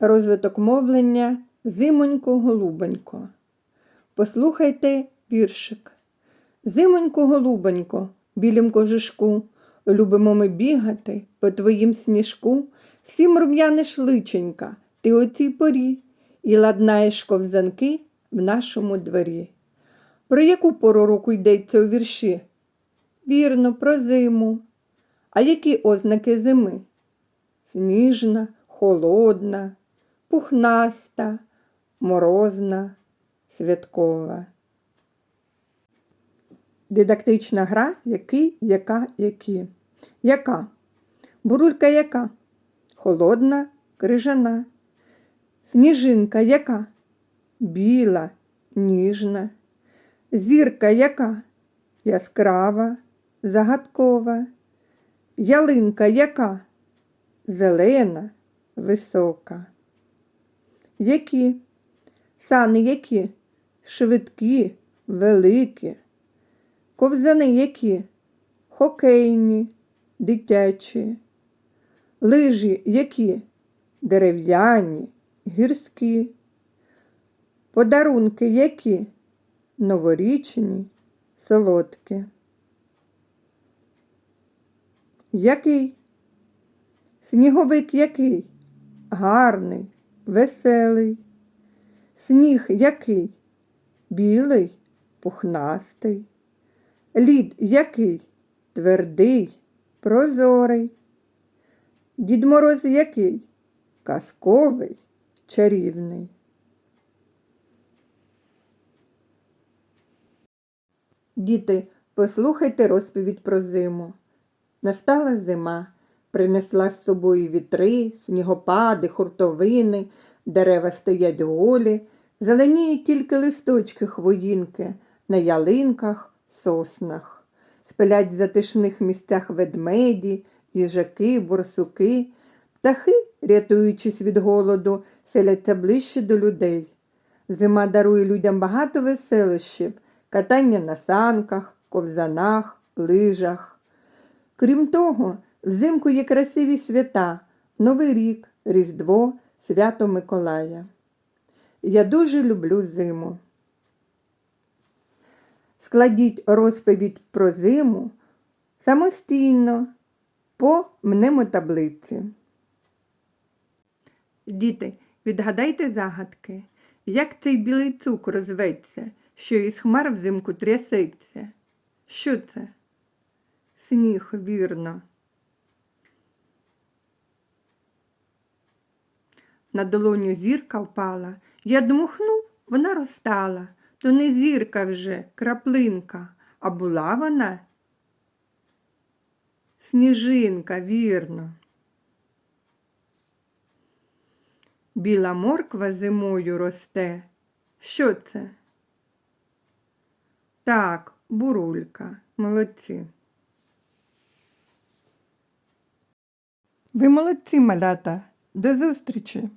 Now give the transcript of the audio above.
Розвиток мовлення Зимонько голубонько. Послухайте віршик. Зимонько голубонько, білім кожушку, любимо ми бігати по твоїм сніжку, всім рум'яниш личенька, ти о цій порі, і ладнаєш ковзанки в нашому дворі. Про яку пору року йдеться у вірші? Вірно, про зиму. А які ознаки зими? Сніжна, холодна, пухнаста, морозна, святкова. Дидактична гра який, яка, які. Яка? Бурулька яка? Холодна, крижана. Сніжинка яка? Біла, ніжна. Зірка яка? Яскрава, загадкова. Ялинка яка? Зелена, висока. Які? Сани які? Швидкі, великі. Ковзани які? Хокейні, дитячі. Лижі які? Дерев'яні, гірські. Подарунки які? Новорічні, солодкі. Який? Сніговик який? Гарний, веселий. Сніг який? Білий, пухнастий. Лід який? Твердий, прозорий. Дід Мороз який? Казковий, чарівний. Діти, послухайте розповідь про зиму. Настала зима, принесла з собою вітри, снігопади, хуртовини, дерева стоять голі, зеленіють тільки листочки хвоїнки на ялинках, соснах. Спилять в затишних місцях ведмеді, їжаки, борсуки. Птахи, рятуючись від голоду, селяться ближче до людей. Зима дарує людям багато веселощів, катання на санках, ковзанах, лижах. Крім того, взимку є красиві свята Новий рік, Різдво, Свято Миколая. Я дуже люблю зиму. Складіть розповідь про зиму самостійно по мнемотаблиці. Діти, відгадайте загадки, як цей білий цукор зветься, що із хмар взимку трясеться? Що це? Сніг, вірно. На долоню зірка впала. Я дмухнув, вона розтала. То не зірка вже, краплинка, а була вона. Сніжинка, вірно. Біла морква зимою росте. Що це? Так, бурулька. Молодці. Ви молодці, малята. До зустрічі!